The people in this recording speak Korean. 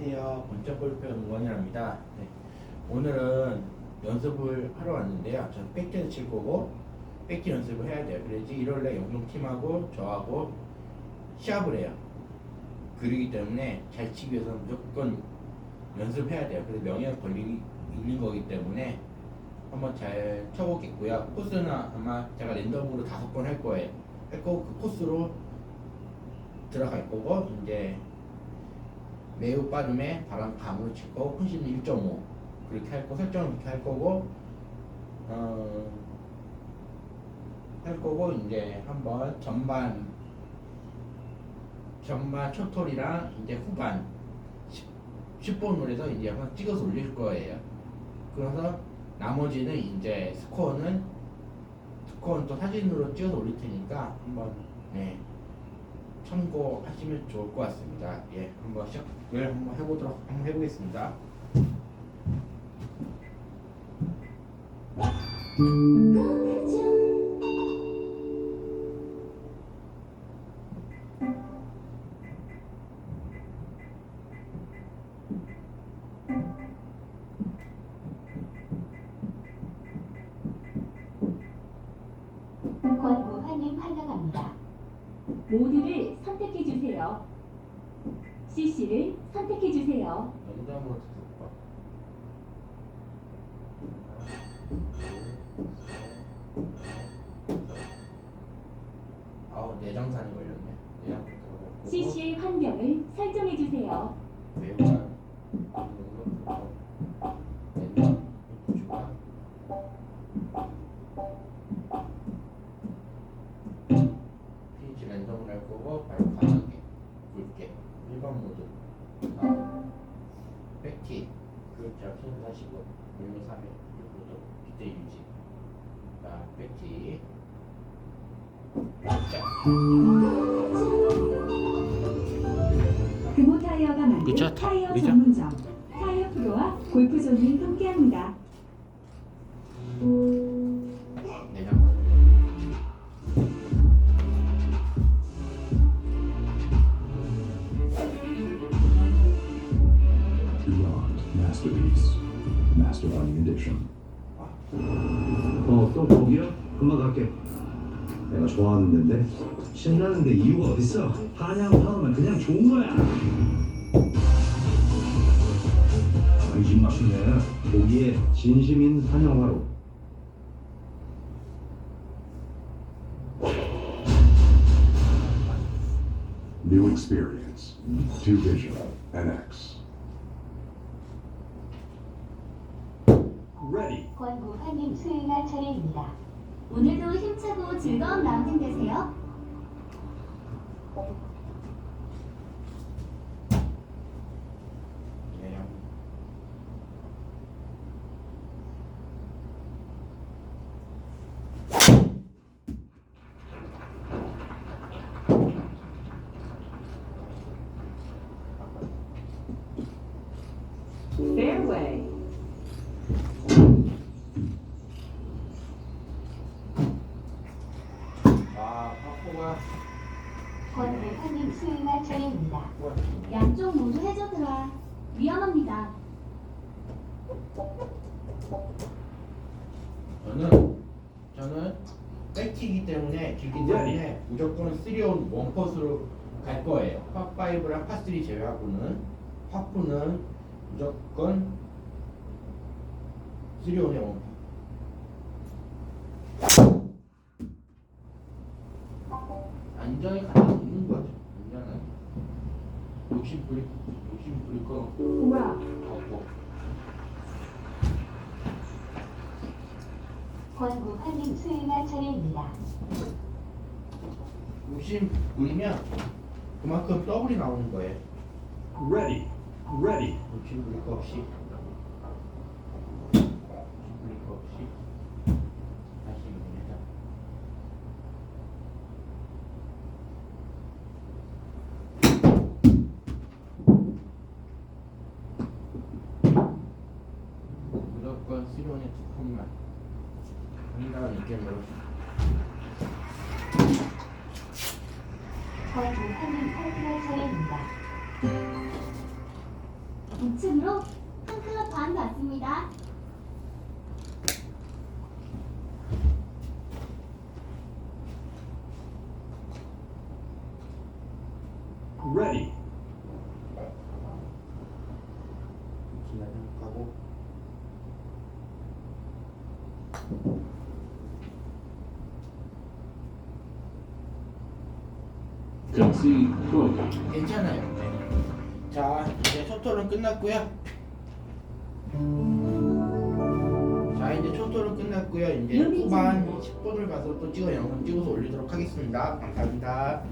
안녕하세요. 본격골프 응원이랍니다. 네. 오늘은 연습을 하러 왔는데요. 저는 백지를 칠 거고 백지 연습을 해야 돼요. 그래야지 일요일에 영동팀하고 저하고 시합을 해요. 그러기 때문에 잘 치기 위해서 무조건 연습해야 돼요. 그래서 명예가 걸리 있는 거기 때문에 한번 잘 쳐보겠고요. 코스는 아마 제가 랜덤으로 다섯 번 할 거예요. 할 거고 그 코스로 들어갈 거고 이제 매우 빠름에 바람 감으로 칠 거고 컨시는 1.5 그렇게 할거 설정을 그렇게 할 거고 어, 할 거고 이제 한번 전반 전반 초톨이랑 이제 후반 10, 번으로 해서 이제 한번 찍어서 올릴 거예요. 그래서 나머지는 이제 스코어는 스코어는 또 사진으로 찍어서 올릴 테니까 한번 네, 참고하시면 좋을 것 같습니다. 예, 한번 시작을 한번 해보도록 한번 해보겠습니다. 권무환님 환영합니다. 모두를 선택해 주세요. CC를 선택해 주세요. 아우 내장산이 걸렸네. 내장부터 걸렸고. CC의 환경을 설정해 주세요. 매우 랜덤을 할 거고 바로 강하게 굵게. 1번 모드 다음 백티. 그렇죠 핀 사시고 1로 3에 1모드 기대 유지. 자 백티. 자 금호 타이어가 만든 그쵸, 타- 타이어 그죠? 전문점. 타이어 프로와 골프존이 함께합니다. Beyond Masterpiece. Master Running Edition. 어, 또 거기요? 금방 갈게. 내가 좋아하는 데인데 신나는데 이유가 어딨어? 한양 하면 그냥 좋은 거야. 집 맛있네. 고기에 진심인 한영화로. New experience. Two Vision. NX. Ready. 권무환님 수행할 차례입니다. 오늘도 힘차고 즐거운 라운딩 되세요. Fairway. 아 파코가 권무환님 수행할 차례입니다. 양쪽 모두 해저드라. 위험합니다. 저는 저는 백티이기 때문에 길기 때문에 무조건 3온 원퍼스로 갈 거예요. 파5랑 파3 제외하고는 파프는 무조건 3온의 원퍼. 안전이 가장 있는 거죠. 안전하게. 부릴 욕심 부릴 거 우와. 없고. 권무환님 수행할 차례입니다. 욕심 부리면 그만큼 더블이 나오는 거예요. Ready. Ready. 욕심 부릴 거 없이 7원의 9콤마 한다는 느낌으로 저 조건은 한 클럽 차례입니다. 2층으로 한 클럽 반 받습니다. Ready. Concede bogey. 괜찮아요. 네. 자, 이제 초토론 끝났고요. 자, 이제 초토론 끝났고요. 이제 후반 10분을 가서 또 찍어 영상 찍어서 올리도록 하겠습니다. 감사합니다.